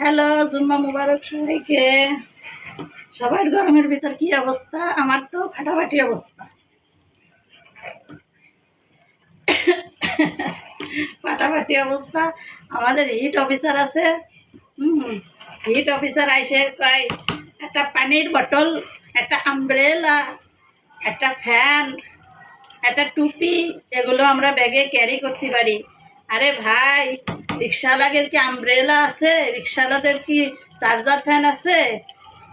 Hello, জুম্মা মুবারক সবাইকে। সবার গরমের ভিতর কি অবস্থা? আমার তো ফাটাফাটি অবস্থা। ফাটাফাটি অবস্থা। আমাদের হিট অফিসার আছে। হুম হিট অফিসার আইসে কয়, একটা পানির বটল একটা আমব্রেলা একটা ফ্যান একটা টুপি, এগুলো আমরা ব্যাগে ক্যারি করতে পারি। আরে ভাই, রিক্সাওয়ালাদের কি আমব্রেলা আছে? রিক্সাওয়ালাদের কি চার্জার ফ্যান আছে?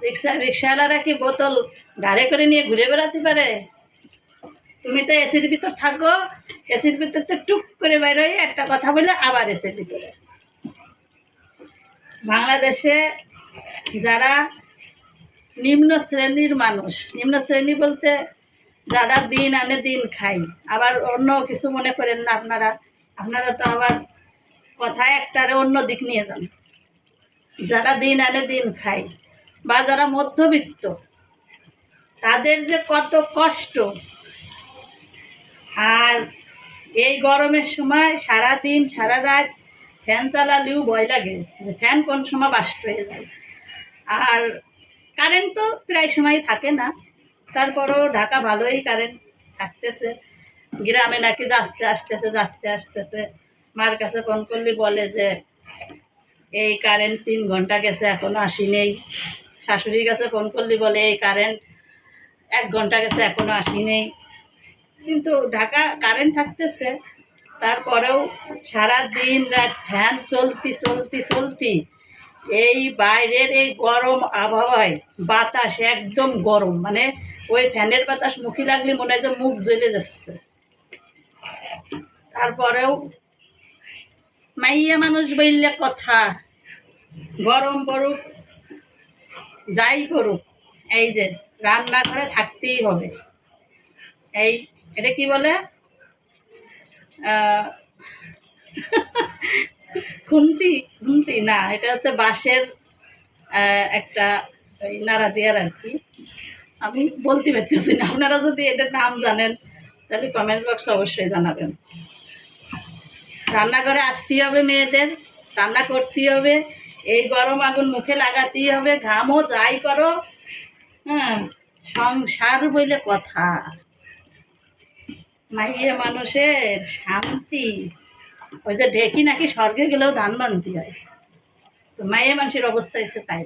রিক্সা রিক্সাওয়ালারা কি বোতল গাড়ি করে নিয়ে ঘুরে বেড়াতে পারে? তুমি তো এসির ভিতর থাকো এসির ভিতর তো টুক করে বেরোয়, একটা কথা বলে আবার এসির ভিতরে। বাংলাদেশে যারা নিম্ন শ্রেণির মানুষ, নিম্ন শ্রেণি বলতে যারা দিন আনে দিন খাই আবার অন্য কিছু মনে করেন না আপনারা। আপনারা তো আবার কথা একটারে অন্য দিক নিয়ে যান। যারা দিন আনে দিন খাই বা যারা মধ্যবিত্ত, তাদের যে কত কষ্ট। আর এই গরমের সময় সারা দিন সারা রাত ফ্যান চালালেও ভয় লাগে যে ফ্যান কোন সময় বাস্ট হয়ে যায়। আর কারেন্ট তো প্রায় সময় থাকে না। তারপরও ঢাকা ভালোই কারেন্ট থাকতেছে। গ্রামে নাকি যাচ্ছে, আসতেছে যাচ্ছে, আসতেছে। মার কাছে ফোন করলে বলে যে, এই কারেন্ট তিন ঘণ্টা গেছে, এখনও আসি নেই। শাশুড়ির কাছে ফোন করলে বলে, এই কারেন্ট এক ঘণ্টা গেছে, এখনও আসি নেই। কিন্তু ঢাকা কারেন্ট থাকতেছে, তারপরেও সারা দিন রাত ফ্যান চলতি চলতি চলতি এই বাইরের এই গরম আবহাওয়ায় বাতাস একদম গরম মানে ওই ফ্যানের বাতাস মুখে লাগলে মনে হয় যে মুখ জ্বলে যাচ্ছে। তারপরেও মাইয়া মানুষ বললে কথা, গরম পড়ুক, যাই করুক এই যে রান্না করে থাকতেই হবে। এই, এটা কি বলে? খুন্তি? না, এটা হচ্ছে বাঁশের একটা নাড়া দেওয়ার আর কি। আমি বলতে পারতেছি না। আপনারা যদি এটার নাম জানেন, তাহলে কমেন্ট বক্সে অবশ্যই জানাবেন। রান্নাঘরে আসতেই হবে মেয়েদের, রান্না করতেই হবে। এই গরম আগুন মুখে লাগাতেই হবে। ঘামও যাই করো। হ্যাঁ সংসার বলে কথা। মাইয়ে মানুষের শান্তি। ওই যে ঢেকি নাকি স্বর্গে গেলেও ধান বানতে হয়। তো মায়ের মানুষের অবস্থা হচ্ছে তাই।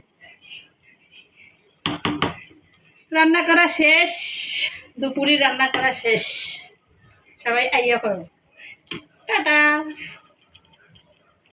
রান্না করা শেষ দুপুরে রান্না করা শেষ। সবাই আইয়া করো টাটা।